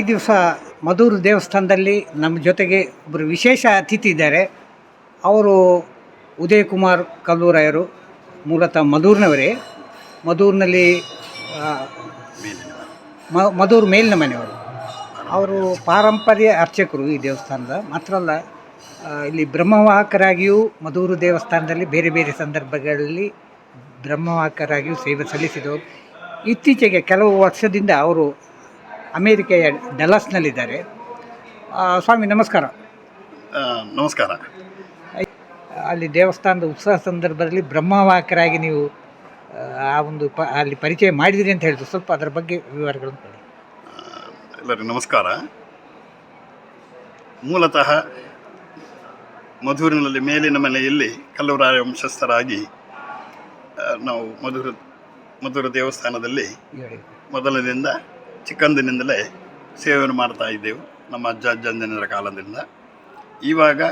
ಈ ದಿವಸ ಮಧೂರು ದೇವಸ್ಥಾನದಲ್ಲಿ ನಮ್ಮ ಜೊತೆಗೆ ಒಬ್ಬರು ವಿಶೇಷ ಅತಿಥಿ ಇದ್ದಾರೆ. ಅವರು ಉದಯ್ ಕುಮಾರ್ ಕಲ್ಲೂರಾಯರು, ಮೂಲತಃ ಮಧೂರಿನವರೇ. ಮಧೂರಿನಲ್ಲಿ ಮಧೂರು ಮೇಲಿನ ಮನೆಯವರು. ಅವರು ಪಾರಂಪರ್ಯ ಅರ್ಚಕರು ಈ ದೇವಸ್ಥಾನದ. ಮಾತ್ರ ಅಲ್ಲ ಇಲ್ಲಿ ಬ್ರಹ್ಮವಾಹಕರಾಗಿಯೂ ಮಧೂರು ದೇವಸ್ಥಾನದಲ್ಲಿ ಬೇರೆ ಬೇರೆ ಸಂದರ್ಭಗಳಲ್ಲಿ ಬ್ರಹ್ಮವಾಹಕರಾಗಿಯೂ ಸೇವೆ ಸಲ್ಲಿಸಿದವರು. ಇತ್ತೀಚೆಗೆ ಕೆಲವು ವರ್ಷದಿಂದ ಅವರು ಅಮೇರಿಕೆಯ ಡಲಸ್ನಲ್ಲಿದ್ದಾರೆ. ಸ್ವಾಮಿ ನಮಸ್ಕಾರ. ನಮಸ್ಕಾರ. ಅಲ್ಲಿ ದೇವಸ್ಥಾನದ ಉತ್ಸವ ಸಂದರ್ಭದಲ್ಲಿ ಬ್ರಹ್ಮವಾಕರಾಗಿ ನೀವು ಆ, ಒಂದು ಪ ಅಲ್ಲಿ ಪರಿಚಯ ಮಾಡಿದಿರಿ ಅಂತ ಹೇಳಿದ್ರು. ಸ್ವಲ್ಪ ಅದರ ಬಗ್ಗೆ ವಿವರಗಳನ್ನು ಕೊಡಿ. ಎಲ್ಲರಿಗೂ ನಮಸ್ಕಾರ. ಮೂಲತಃ ಮಧುರಿನಲ್ಲಿ ಮೇಲಿನ ಮನೆಯಲ್ಲಿ ಕಲ್ಲೂರಾಯ ವಂಶಸ್ಥರಾಗಿ ನಾವು ಮಧುರ ಮಧುರ ದೇವಸ್ಥಾನದಲ್ಲಿ ಮೊದಲದಿಂದ ಮೊದಲಿನಿಂದ ಚಿಕ್ಕಂದಿನಿಂದಲೇ ಸೇವನೆ ಮಾಡ್ತಾ ಇದ್ದೆವು, ನಮ್ಮ ಅಜ್ಜ ಅಜ್ಜಂದಿನರ ಕಾಲದಿಂದ. ಇವಾಗ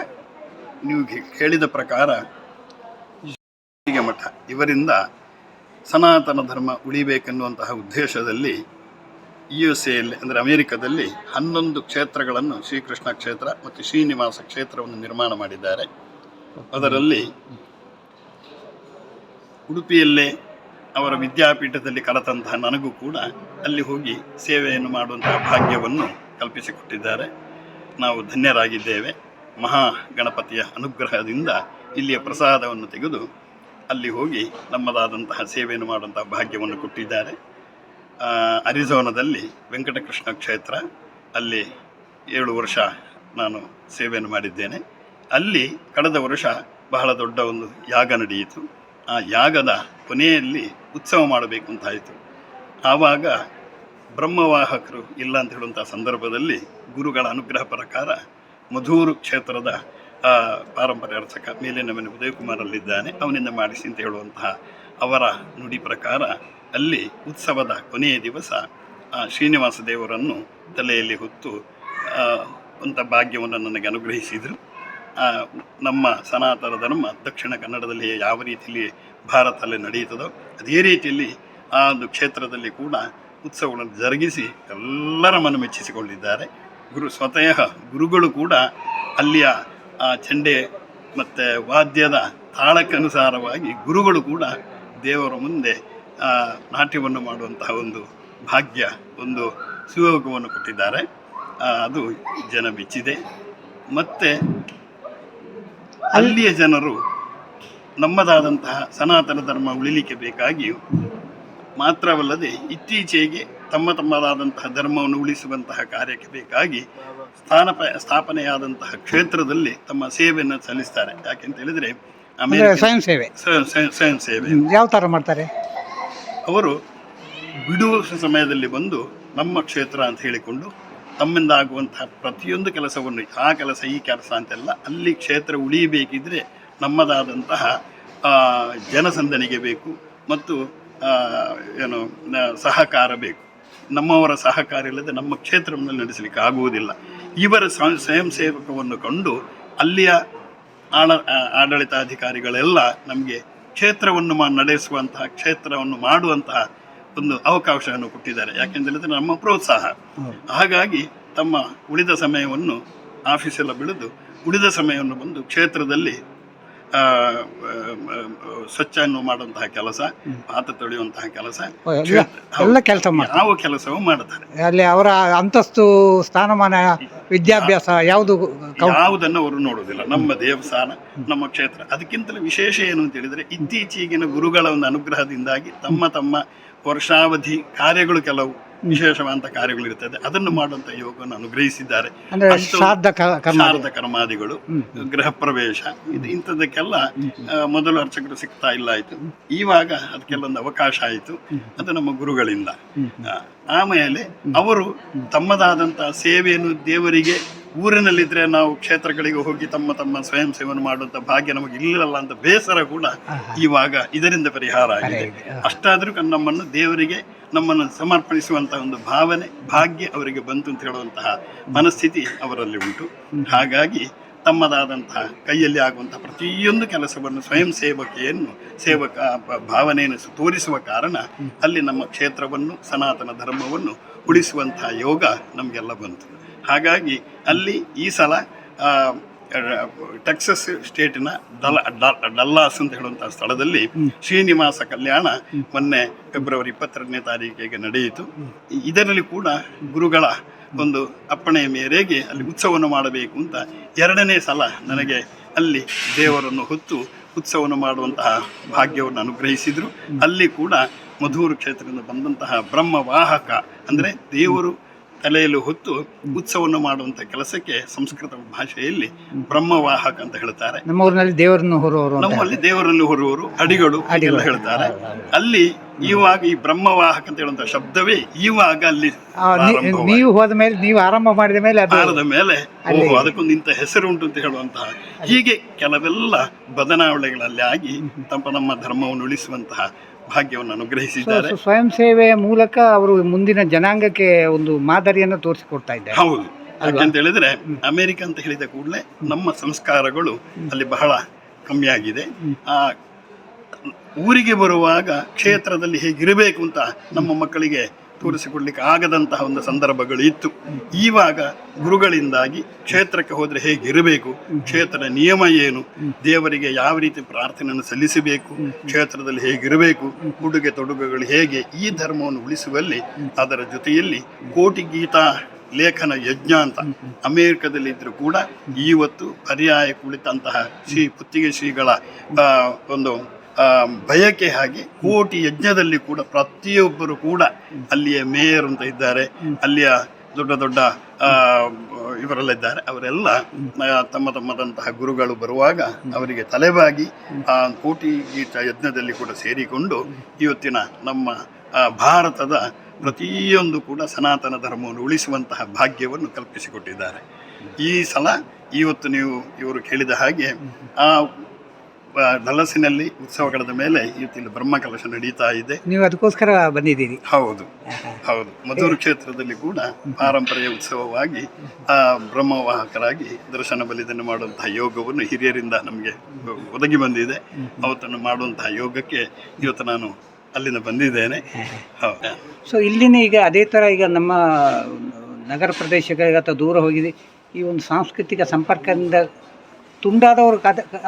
ನೀವು ಹೇಳಿದ ಪ್ರಕಾರ ಮಠ. ಇವರಿಂದ ಸನಾತನ ಧರ್ಮ ಉಳಿಬೇಕೆನ್ನುವಂತಹ ಉದ್ದೇಶದಲ್ಲಿ ಯು ಎಸ್ ಎಲ್ಲಿ ಅಂದರೆ ಅಮೆರಿಕದಲ್ಲಿ ಹನ್ನೊಂದು ಕ್ಷೇತ್ರಗಳನ್ನು ಶ್ರೀಕೃಷ್ಣ ಕ್ಷೇತ್ರ ಮತ್ತು ಶ್ರೀನಿವಾಸ ಕ್ಷೇತ್ರವನ್ನು ನಿರ್ಮಾಣ ಮಾಡಿದ್ದಾರೆ. ಅದರಲ್ಲಿ ಉಡುಪಿಯಲ್ಲೇ ಅವರ ವಿದ್ಯಾಪೀಠದಲ್ಲಿ ಕಲಿತಂತಹ ನನಗೂ ಕೂಡ ಅಲ್ಲಿ ಹೋಗಿ ಸೇವೆಯನ್ನು ಮಾಡುವಂತಹ ಭಾಗ್ಯವನ್ನು ಕಲ್ಪಿಸಿಕೊಟ್ಟಿದ್ದಾರೆ. ನಾವು ಧನ್ಯರಾಗಿದ್ದೇವೆ. ಮಹಾ ಗಣಪತಿಯ ಅನುಗ್ರಹದಿಂದ ಇಲ್ಲಿಯ ಪ್ರಸಾದವನ್ನು ತೆಗೆದು ಅಲ್ಲಿ ಹೋಗಿ ನಮ್ಮದಾದಂತಹ ಸೇವೆಯನ್ನು ಮಾಡುವಂತಹ ಭಾಗ್ಯವನ್ನು ಕೊಟ್ಟಿದ್ದಾರೆ. ಅರಿಜೋನದಲ್ಲಿ ವೆಂಕಟಕೃಷ್ಣ ಕ್ಷೇತ್ರ, ಅಲ್ಲಿ ಏಳು ವರ್ಷ ನಾನು ಸೇವೆಯನ್ನು ಮಾಡಿದ್ದೇನೆ. ಅಲ್ಲಿ ಕಳೆದ ವರ್ಷ ಬಹಳ ದೊಡ್ಡ ಒಂದು ಯಾಗ ನಡೆಯಿತು. ಆ ಯಾಗದ ಕೊನೆಯಲ್ಲಿ ಉತ್ಸವ ಮಾಡಬೇಕು ಅಂತಾಯಿತು ಆವಾಗ ಬ್ರಹ್ಮವಾಹಕರು ಇಲ್ಲ ಅಂತ ಹೇಳುವಂಥ ಸಂದರ್ಭದಲ್ಲಿ ಗುರುಗಳ ಅನುಗ್ರಹ ಪ್ರಕಾರ ಮಧೂರು ಕ್ಷೇತ್ರದ ಪಾರಂಪರ್ಯ ಅರ್ಚಕ ಮೇಲೆ ಮನೆ ಉದಯಕುಮಾರಲ್ಲಿದ್ದಾನೆ. ಅವನಿಂದ ಮಾಡಿಸಿ ಅಂತ ಹೇಳುವಂತಹ ಅವರ ನುಡಿ ಪ್ರಕಾರ ಅಲ್ಲಿ ಉತ್ಸವದ ಕೊನೆಯ ದಿವಸ, ಆ, ಶ್ರೀನಿವಾಸ ದೇವರನ್ನು ತಲೆಯಲ್ಲಿ ಹೊತ್ತು ಅಂತ ಭಾಗ್ಯವನ್ನು ನನಗೆ ಅನುಗ್ರಹಿಸಿದರು. ನಮ್ಮ ಸನಾತನ ಧರ್ಮ ದಕ್ಷಿಣ ಕನ್ನಡದಲ್ಲಿ ಯಾವ ರೀತಿಯಲ್ಲಿ ಭಾರತದಲ್ಲಿ ನಡೆಯುತ್ತದೋ ಅದೇ ರೀತಿಯಲ್ಲಿ ಆ ಒಂದು ಕ್ಷೇತ್ರದಲ್ಲಿ ಕೂಡ ಉತ್ಸವಗಳನ್ನು ಜರುಗಿಸಿ ಎಲ್ಲರ ಮನ ಮೆಚ್ಚಿಸಿಕೊಂಡಿದ್ದಾರೆ. ಗುರು ಸ್ವತಃ ಗುರುಗಳು ಕೂಡ ಅಲ್ಲಿಯ ಆ ಚಂಡೆ ಮತ್ತು ವಾದ್ಯದ ತಾಳಕ್ಕನುಸಾರವಾಗಿ ಗುರುಗಳು ಕೂಡ ದೇವರ ಮುಂದೆ ನಾಟ್ಯವನ್ನು ಮಾಡುವಂತಹ ಒಂದು ಭಾಗ್ಯ, ಒಂದು ಸುಯೋಗವನ್ನು ಕೊಟ್ಟಿದ್ದಾರೆ. ಅದು ಜನ ಮೆಚ್ಚಿದೆ. ಮತ್ತು ಅಲ್ಲಿಯ ಜನರು ನಮ್ಮದಾದಂತಹ ಸನಾತನ ಧರ್ಮ ಉಳಿಲಿಕ್ಕೆ ಬೇಕಾಗಿಯೂ ಮಾತ್ರವಲ್ಲದೆ ಇತ್ತೀಚೆಗೆ ತಮ್ಮ ತಮ್ಮದಾದಂತಹ ಧರ್ಮವನ್ನು ಉಳಿಸುವಂತಹ ಕಾರ್ಯಕ್ಕೆ ಬೇಕಾಗಿ ಸ್ಥಾನಪ ಸ್ಥಾಪನೆಯಾದಂತಹ ಕ್ಷೇತ್ರದಲ್ಲಿ ತಮ್ಮ ಸೇವೆಯನ್ನು ಸಲ್ಲಿಸ್ತಾರೆ. ಯಾಕೆಂತ ಹೇಳಿದರೆ ಸ್ವಯಂ ಸೇವೆ. ಸ್ವಯಂ ಸೇವೆ. ಯಾವ ಥರ ಮಾಡ್ತಾರೆ? ಅವರು ಬಿಡುವ ಸಮಯದಲ್ಲಿ ಬಂದು ನಮ್ಮ ಕ್ಷೇತ್ರ ಅಂತ ಹೇಳಿಕೊಂಡು ತಮ್ಮಿಂದ ಆಗುವಂತಹ ಪ್ರತಿಯೊಂದು ಕೆಲಸವನ್ನು ಆ ಕೆಲಸ, ಈ ಕೆಲಸ ಅಂತೆಲ್ಲ ಅಲ್ಲಿ ಕ್ಷೇತ್ರ ಉಳಿಯಬೇಕಿದ್ರೆ ನಮ್ಮದಾದಂತಹ ಜನಸಂದಣಿಗೆ ಬೇಕು ಮತ್ತು ಏನು ಸಹಕಾರ ಬೇಕು. ನಮ್ಮವರ ಸಹಕಾರ ಇಲ್ಲದೆ ನಮ್ಮ ಕ್ಷೇತ್ರವನ್ನು ನಡೆಸಲಿಕ್ಕೆ ಆಗುವುದಿಲ್ಲ. ಇವರ ಸ್ವ- ಸ್ವಯಂ ಸೇವಕವನ್ನು ಕಂಡು ಅಲ್ಲಿಯ ಆಡ ಆಡಳಿತಾಧಿಕಾರಿಗಳೆಲ್ಲ ನಮಗೆ ಕ್ಷೇತ್ರವನ್ನು ಮಾ, ನಡೆಸುವಂತಹ, ಕ್ಷೇತ್ರವನ್ನು ಮಾಡುವಂತಹ ಒಂದು ಅವಕಾಶವನ್ನು ಕೊಟ್ಟಿದ್ದಾರೆ. ಯಾಕೆಂತ ಹೇಳಿದ್ರೆ ನಮ್ಮ ಪ್ರೋತ್ಸಾಹ. ಹಾಗಾಗಿ ತಮ್ಮ ಉಳಿದ ಸಮಯವನ್ನು ಆಫೀಸೆಲ್ಲ ಬಿಡಿದು ಉಳಿದ ಸಮಯವನ್ನು ಬಂದು ಕ್ಷೇತ್ರದಲ್ಲಿ ಸ್ವಚ್ಛವನ್ನು ಮಾಡುವಂತಹ ಕೆಲಸ ಪಾತ್ರ ತೊಳೆಯುವಂತಹ ಕೆಲಸ ಎಲ್ಲ ಕೆಲಸ ಯಾವ ಕೆಲಸವೂ ಮಾಡುತ್ತಾರೆ. ಅಲ್ಲಿ ಅವರ ಅಂತಸ್ತು ಸ್ಥಾನಮಾನ ವಿದ್ಯಾಭ್ಯಾಸ ಯಾವುದು ಯಾವುದನ್ನು ಅವರು ನೋಡುವುದಿಲ್ಲ. ನಮ್ಮ ದೇವಸ್ಥಾನ ನಮ್ಮ ಕ್ಷೇತ್ರ. ಅದಕ್ಕಿಂತಲೂ ವಿಶೇಷ ಏನು ಅಂತ ಹೇಳಿದ್ರೆ ಇತ್ತೀಚೆಗಿನ ಗುರುಗಳ ಒಂದು ಅನುಗ್ರಹದಿಂದಾಗಿ ತಮ್ಮ ತಮ್ಮ ವರ್ಷಾವಧಿ ಕಾರ್ಯಗಳು ಕೆಲವು ವಿಶೇಷವಾದಂಥ ಕಾರ್ಯಗಳು ಇರ್ತದೆ ಅದನ್ನು ಮಾಡುವಂಥ ಯೋಗವನ್ನು ಅನುಗ್ರಹಿಸಿದ್ದಾರೆ. ಶಾರದ ಕರ್ಮಾದಿಗಳು ಗೃಹ ಪ್ರವೇಶ ಇದು ಇಂಥದ್ದಕ್ಕೆಲ್ಲ ಆ, ಮೊದಲು ಅರ್ಚಕರು ಸಿಗ್ತಾ ಇಲ್ಲ ಆಯಿತು. ಇವಾಗ ಅದಕ್ಕೆಲ್ಲೊಂದು ಅವಕಾಶ ಆಯಿತು. ಅದು ನಮ್ಮ ಗುರುಗಳಿಂದ. ಆಮೇಲೆ ಅವರು ತಮ್ಮದಾದಂತಹ ಸೇವೆಯನ್ನು ದೇವರಿಗೆ ಊರಿನಲ್ಲಿದ್ರೆ ನಾವು ಕ್ಷೇತ್ರಗಳಿಗೆ ಹೋಗಿ ತಮ್ಮ ತಮ್ಮ ಸ್ವಯಂ ಸೇವನೆ ಮಾಡುವಂತ ಭಾಗ್ಯ ನಮಗೆ ಇಲ್ಲಲ್ಲ ಅಂತ ಬೇಸರ ಕೂಡ ಇವಾಗ ಇದರಿಂದ ಪರಿಹಾರ ಆಗಿದೆ. ಅಷ್ಟಾದ್ರೂ ನಮ್ಮನ್ನು ದೇವರಿಗೆ ನಮ್ಮನ್ನು ಸಮರ್ಪಣಿಸುವಂತ ಒಂದು ಭಾವನೆ ಭಾಗ್ಯ ಅವರಿಗೆ ಬಂತು ಅಂತ ಹೇಳುವಂತಹ ಮನಸ್ಥಿತಿ ಅವರಲ್ಲಿ ಉಂಟು. ಹಾಗಾಗಿ ತಮ್ಮದಾದಂತಹ ಕೈಯಲ್ಲಿ ಆಗುವಂತಹ ಪ್ರತಿಯೊಂದು ಕೆಲಸವನ್ನು ಸ್ವಯಂ ಸೇವಕೆಯನ್ನು ಸೇವಕ ಭಾವನೆಯನ್ನು ತೋರಿಸುವ ಕಾರಣ ಅಲ್ಲಿ ನಮ್ಮ ಕ್ಷೇತ್ರವನ್ನು ಸನಾತನ ಧರ್ಮವನ್ನು ಉಳಿಸುವಂತಹ ಯೋಗ ನಮಗೆಲ್ಲ ಬಂತು. ಹಾಗಾಗಿ ಅಲ್ಲಿ ಈ ಸಲ ಟೆಕ್ಸಸ್ ಸ್ಟೇಟಿನ ಡಲ ಡಲ್ಲಾಸ್ ಅಂತ ಹೇಳುವಂತಹ ಸ್ಥಳದಲ್ಲಿ ಶ್ರೀನಿವಾಸ ಕಲ್ಯಾಣ ಮೊನ್ನೆ ಫೆಬ್ರವರಿ ಇಪ್ಪತ್ತೆರಡನೇ ತಾರೀಕಿಗೆ ನಡೆಯಿತು. ಇದರಲ್ಲಿ ಕೂಡ ಗುರುಗಳ ಒಂದು ಅಪ್ಪಣೆಯ ಮೇರೆಗೆ ಅಲ್ಲಿ ಉತ್ಸವವನ್ನು ಮಾಡಬೇಕು ಅಂತ ಎರಡನೇ ಸಲ ನನಗೆ ಅಲ್ಲಿ ದೇವರನ್ನು ಹೊತ್ತು ಉತ್ಸವವನ್ನು ಮಾಡುವಂತಹ ಭಾಗ್ಯವನ್ನು ಅನುಗ್ರಹಿಸಿದರು. ಅಲ್ಲಿ ಕೂಡ ಮಧೂರು ಕ್ಷೇತ್ರದಿಂದ ಬಂದಂತಹ ಬ್ರಹ್ಮವಾಹಕ ಅಂದರೆ ದೇವರು ತಲೆಯಲ್ಲಿ ಹೊತ್ತು ಉತ್ಸವವನ್ನು ಮಾಡುವಂತ ಕೆಲಸಕ್ಕೆ ಸಂಸ್ಕೃತ ಭಾಷೆಯಲ್ಲಿ ಬ್ರಹ್ಮವಾಹಕ ಅಂತ ಹೇಳ್ತಾರೆ. ನಮ್ಮ ಊರಿನಲ್ಲಿ ದೇವರನ್ನು ಹೊರುವರು ಅಂತ ನಮ್ಮಲ್ಲಿ ದೇವರನ್ನು ಹೊರುವರು ಅಡಿಗಳು. ಎಲ್ಲ ಹೇಳ್ತಾರೆ. ಅಲ್ಲಿ ಇವಾಗ ಈ ಬ್ರಹ್ಮವಾಹಕ ಅಂತ ಹೇಳುವಂತ ಶಬ್ದವೇ ಇವಾಗ ಅಲ್ಲಿ. ನೀವು ಹೋದ ಮೇಲೆ ನೀವು ಆರಂಭ ಮಾಡಿದ ಮೇಲೆ ಆರದ ಮೇಲೆ ಓಹೋ ಅದಕ್ಕೊಂದು ಇಂಥ ಹೆಸರು ಉಂಟು ಅಂತ ಹೇಳುವಂತಹ ಹೀಗೆ ಕೆಲವೆಲ್ಲ ಬದಲಾವಣೆಗಳಲ್ಲಿ ಆಗಿ ತಮ್ಮ ನಮ್ಮ ಧರ್ಮವನ್ನು ಉಳಿಸುವಂತಹ ಭಾಗ್ಯವನ್ನು ಅನುಗ್ರಹಿಸಿದ್ದಾರೆ. ಸ್ವಯಂ ಸೇವೆಯ ಮೂಲಕ ಅವರು ಮುಂದಿನ ಜನಾಂಗಕ್ಕೆ ಒಂದು ಮಾದರಿಯನ್ನು ತೋರಿಸಿಕೊಡ್ತಾ ಇದ್ದಾರೆ. ಹೌದು. ಯಾಕಂತ ಹೇಳಿದ್ರೆ ಅಮೆರಿಕ ಅಂತ ಹೇಳಿದ ಕೂಡಲೇ ನಮ್ಮ ಸಂಸ್ಕಾರಗಳು ಅಲ್ಲಿ ಬಹಳ ಕಮ್ಮಿಯಾಗಿದೆ. ಆ ಊರಿಗೆ ಬರುವಾಗ ಕ್ಷೇತ್ರದಲ್ಲಿ ಹೇಗಿರಬೇಕು ಅಂತ ನಮ್ಮ ಮಕ್ಕಳಿಗೆ ತೋರಿಸಿಕೊಡ್ಲಿಕ್ಕೆ ಆಗದಂತಹ ಒಂದು ಸಂದರ್ಭಗಳು ಇತ್ತು. ಈವಾಗ ಗುರುಗಳಿಂದಾಗಿ ಕ್ಷೇತ್ರಕ್ಕೆ ಹೋದರೆ ಹೇಗಿರಬೇಕು, ಕ್ಷೇತ್ರದ ನಿಯಮ ಏನು, ದೇವರಿಗೆ ಯಾವ ರೀತಿ ಪ್ರಾರ್ಥನೆಯನ್ನು ಸಲ್ಲಿಸಬೇಕು, ಕ್ಷೇತ್ರದಲ್ಲಿ ಹೇಗಿರಬೇಕು, ಉಡುಗೆ ತೊಡುಗೆಗಳು ಹೇಗೆ, ಈ ಧರ್ಮವನ್ನು ಉಳಿಸುವಲ್ಲಿ ಅದರ ಜೊತೆಯಲ್ಲಿ ಕೋಟಿ ಗೀತಾ ಲೇಖನ ಯಜ್ಞ ಅಂತ ಅಮೇರಿಕದಲ್ಲಿ ಇದ್ರೂ ಕೂಡ ಇವತ್ತು ಪರ್ಯಾಯ ಕುಳಿತಂತಹ ಶ್ರೀ ಪುತ್ತಿಗೆ ಶ್ರೀಗಳ ಒಂದು ಬಯಕೆ ಹಾಗೆ ಕೋಟಿ ಯಜ್ಞದಲ್ಲಿ ಕೂಡ ಪ್ರತಿಯೊಬ್ಬರು ಕೂಡ ಅಲ್ಲಿಯ ಮೇಯರ್ ಅಂತ ಇದ್ದಾರೆ. ಅಲ್ಲಿಯ ದೊಡ್ಡ ದೊಡ್ಡ ಇವರೆಲ್ಲ ಇದ್ದಾರೆ. ಅವರೆಲ್ಲ ತಮ್ಮ ತಮ್ಮದಂತಹ ಗುರುಗಳು ಬರುವಾಗ ಅವರಿಗೆ ತಲೆಬಾಗಿ ಆ ಕೋಟಿ ಗೀತ ಯಜ್ಞದಲ್ಲಿ ಕೂಡ ಸೇರಿಕೊಂಡು ಇವತ್ತಿನ ನಮ್ಮ ಭಾರತದ ಪ್ರತಿಯೊಂದು ಕೂಡ ಸನಾತನ ಧರ್ಮವನ್ನು ಉಳಿಸುವಂತಹ ಭಾಗ್ಯವನ್ನು ಕಲ್ಪಿಸಿಕೊಟ್ಟಿದ್ದಾರೆ. ಈ ಸಲ ಇವತ್ತು ನೀವು ಇವರು ಕೇಳಿದ ಹಾಗೆ ಆ ಆ, ಉತ್ಸವಗಳ ಉತ್ಸವಗಳದ ಮೇಲೆ ಇವತ್ತಿಲ್ಲಿ ಬ್ರಹ್ಮಕಲಶ ನಡೀತಾ ಇದೆ. ನೀವು ಅದಕ್ಕೋಸ್ಕರ ಬಂದಿದ್ದೀರಿ. ಹೌದು ಹೌದು. ಮಧುರ ಕ್ಷೇತ್ರದಲ್ಲಿ ಕೂಡ ಪಾರಂಪರ್ಯ ಉತ್ಸವವಾಗಿ ಆ ಬ್ರಹ್ಮವಾಹಕರಾಗಿ ದರ್ಶನ ಬಲಿದನ್ನು ಮಾಡುವಂತಹ ಯೋಗವನ್ನು ಹಿರಿಯರಿಂದ ನಮಗೆ ಒದಗಿ ಬಂದಿದೆ. ಅವತ್ತನ್ನು ಮಾಡುವಂತಹ ಯೋಗಕ್ಕೆ ಇವತ್ತು ನಾನು ಅಲ್ಲಿಂದ ಬಂದಿದ್ದೇನೆ. ಹೌದು. ಸೊ ಇಲ್ಲಿನ ಈಗ ಅದೇ ಥರ ಈಗ ನಮ್ಮ ನಗರ ಪ್ರದೇಶಗಳಿಗೆ ಅಥವಾ ದೂರ ಹೋಗಿದೆ. ಈ ಒಂದು ಸಾಂಸ್ಕೃತಿಕ ಸಂಪರ್ಕದಿಂದ ತುಂಡಾದವರು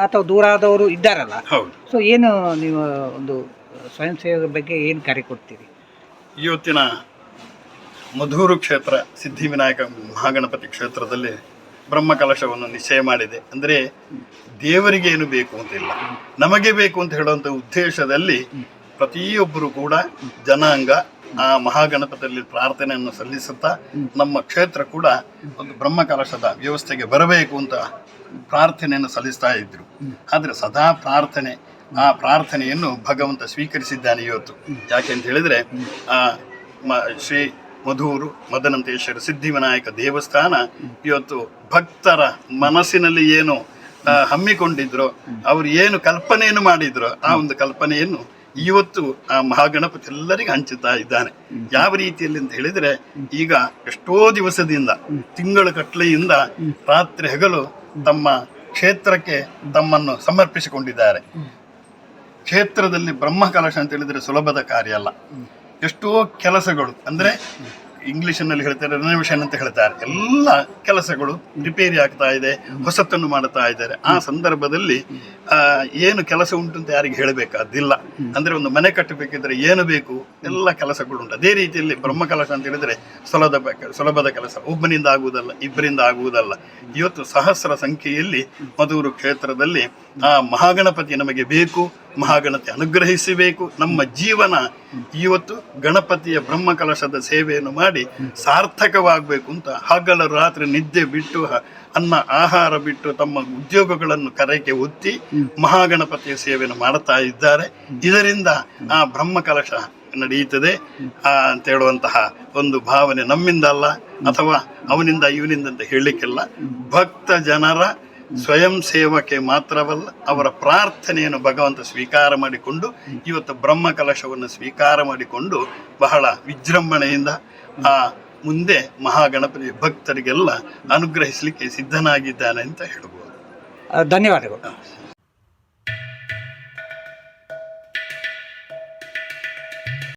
ಅಥವಾ ದೂರ ಆದವರು ಇದ್ದಾರಲ್ಲ? ಹೌದು. ಸೊ ಏನು ನೀವು ಒಂದು ಸ್ವಯಂ ಸೇವೆ ಬಗ್ಗೆ ಏನು ಕರೆ ಕೊಡ್ತೀರಿ? ಇವತ್ತಿನ ಮಧೂರು ಕ್ಷೇತ್ರ ಸಿದ್ಧಿವಿನಾಯಕ ಮಹಾಗಣಪತಿ ಕ್ಷೇತ್ರದಲ್ಲಿ ಬ್ರಹ್ಮಕಲಶವನ್ನು ನಿಶ್ಚಯ ಮಾಡಿದೆ. ಅಂದರೆ ದೇವರಿಗೆ ಏನು ಬೇಕು ಅಂತಿಲ್ಲ ನಮಗೆ ಬೇಕು ಅಂತ ಹೇಳುವಂಥ ಉದ್ದೇಶದಲ್ಲಿ ಪ್ರತಿಯೊಬ್ಬರು ಕೂಡ ಜನಾಂಗ ಆ ಮಹಾಗಣಪತಿಯಲ್ಲಿ ಪ್ರಾರ್ಥನೆಯನ್ನು ಸಲ್ಲಿಸುತ್ತಾ ನಮ್ಮ ಕ್ಷೇತ್ರ ಕೂಡ ಒಂದು ಬ್ರಹ್ಮಕಲಶದ ವ್ಯವಸ್ಥೆಗೆ ಬರಬೇಕು ಅಂತ ಪ್ರಾರ್ಥನೆಯನ್ನು ಸಲ್ಲಿಸ್ತಾ ಇದ್ರು. ಆದರೆ ಸದಾ ಪ್ರಾರ್ಥನೆ, ಆ ಪ್ರಾರ್ಥನೆಯನ್ನು ಭಗವಂತ ಸ್ವೀಕರಿಸಿದ್ದಾನೆ ಇವತ್ತು. ಯಾಕೆ ಅಂತ ಹೇಳಿದ್ರೆ, ಆ ಶ್ರೀ ಮಧೂರು ಮದನಂತೇಶ್ವರ ಸಿದ್ಧಿವಿನಾಯಕ ದೇವಸ್ಥಾನ ಇವತ್ತು ಭಕ್ತರ ಮನಸ್ಸಿನಲ್ಲಿ ಏನು ಹಮ್ಮಿಕೊಂಡಿದ್ರೋ, ಅವರು ಏನು ಕಲ್ಪನೆಯನ್ನು ಮಾಡಿದ್ರೋ, ಆ ಒಂದು ಕಲ್ಪನೆಯನ್ನು ಇವತ್ತು ಆ ಮಹಾಗಣಪತಿ ಎಲ್ಲರಿಗೂ ಹಂಚುತ್ತಾ ಇದ್ದಾನೆ. ಯಾವ ರೀತಿಯಲ್ಲಿ ಅಂತ ಹೇಳಿದ್ರೆ, ಈಗ ಎಷ್ಟೋ ದಿವಸದಿಂದ, ತಿಂಗಳ ಕಟ್ಲೆಯಿಂದ ರಾತ್ರಿ ಹಗಲು ತಮ್ಮ ಕ್ಷೇತ್ರಕ್ಕೆ ತಮ್ಮನ್ನು ಸಮರ್ಪಿಸಿಕೊಂಡಿದ್ದಾರೆ. ಕ್ಷೇತ್ರದಲ್ಲಿ ಬ್ರಹ್ಮಕಲಶ ಅಂತ ಹೇಳಿದ್ರೆ ಸುಲಭದ ಕಾರ್ಯ ಅಲ್ಲ. ಎಷ್ಟೋ ಕೆಲಸಗಳು, ಅಂದ್ರೆ ಇಂಗ್ಲಿಷಿನಲ್ಲಿ ಹೇಳ್ತಾರೆ ರೆನೋವೇಷನ್ ಅಂತ ಹೇಳ್ತಾರೆ. ಎಲ್ಲ ಕೆಲಸಗಳು ರಿಪೇರಿ ಆಗ್ತಾ ಇದೆ ಹೊಸತನ್ನು ಮಾಡ್ತಾ ಇದ್ದಾರೆ. ಆ ಸಂದರ್ಭದಲ್ಲಿ ಆ, ಏನು ಕೆಲಸ ಉಂಟು ಅಂತ ಯಾರಿಗೆ ಹೇಳಬೇಕಾದಿಲ್ಲ. ಅಂದ್ರೆ ಒಂದು ಮನೆ ಕಟ್ಟಬೇಕಿದ್ರೆ ಏನು ಬೇಕು? ಎಲ್ಲ ಕೆಲಸಗಳು ಉಂಟು. ಅದೇ ರೀತಿಯಲ್ಲಿ ಬ್ರಹ್ಮ ಕಲಶ ಅಂತ ಹೇಳಿದ್ರೆ ಸುಲಭದ ಸುಲಭದ ಕೆಲಸ. ಒಬ್ಬನಿಂದ ಆಗುವುದಲ್ಲ ಇಬ್ಬರಿಂದ ಆಗುವುದಲ್ಲ. ಇವತ್ತು ಸಹಸ್ರ ಸಂಖ್ಯೆಯಲ್ಲಿ ಮಧೂರು ಕ್ಷೇತ್ರದಲ್ಲಿ ಆ ಮಹಾಗಣಪತಿ ನಮಗೆ ಬೇಕು. ಮಹಾಗಣಪತಿ ಅನುಗ್ರಹಿಸಬೇಕು. ನಮ್ಮ ಜೀವನ ಇವತ್ತು ಗಣಪತಿಯ ಬ್ರಹ್ಮಕಲಶದ ಸೇವೆಯನ್ನು ಮಾಡಿ ಸಾರ್ಥಕವಾಗಬೇಕು ಅಂತ ಹಗಲು ರಾತ್ರಿ ನಿದ್ದೆ ಬಿಟ್ಟು ಅನ್ನ ಆಹಾರ ಬಿಟ್ಟು ತಮ್ಮ ಉದ್ಯೋಗಗಳನ್ನು ಕರೆಗೆ ಒತ್ತಿ ಮಹಾಗಣಪತಿಯ ಸೇವೆಯನ್ನು ಮಾಡ್ತಾ ಇದ್ದಾರೆ. ಇದರಿಂದ ಆ ಬ್ರಹ್ಮಕಲಶ ನಡೆಯುತ್ತದೆ. ಆ, ಅಂತ ಹೇಳುವಂತಹ ಒಂದು ಭಾವನೆ ನಮ್ಮಿಂದ ಅಲ್ಲ ಅಥವಾ ಅವನಿಂದ ಇವನಿಂದ ಅಂತ ಹೇಳಲಿಕ್ಕಿಲ್ಲ. ಭಕ್ತ ಜನರ ಸ್ವಯಂ ಸೇವಕ್ಕೆ ಮಾತ್ರವಲ್ಲ ಅವರ ಪ್ರಾರ್ಥನೆಯನ್ನು ಭಗವಂತ ಸ್ವೀಕಾರ ಮಾಡಿಕೊಂಡು ಇವತ್ತು ಬ್ರಹ್ಮ ಕಲಶವನ್ನು ಸ್ವೀಕಾರ ಮಾಡಿಕೊಂಡು ಬಹಳ ವಿಜೃಂಭಣೆಯಿಂದ ಆ ಮುಂದೆ ಮಹಾಗಣಪತಿ ಭಕ್ತರಿಗೆಲ್ಲ ಅನುಗ್ರಹಿಸಲಿಕ್ಕೆ ಸಿದ್ಧನಾಗಿದ್ದಾನೆ ಅಂತ ಹೇಳ್ಬೋದು. ಧನ್ಯವಾದಗಳು.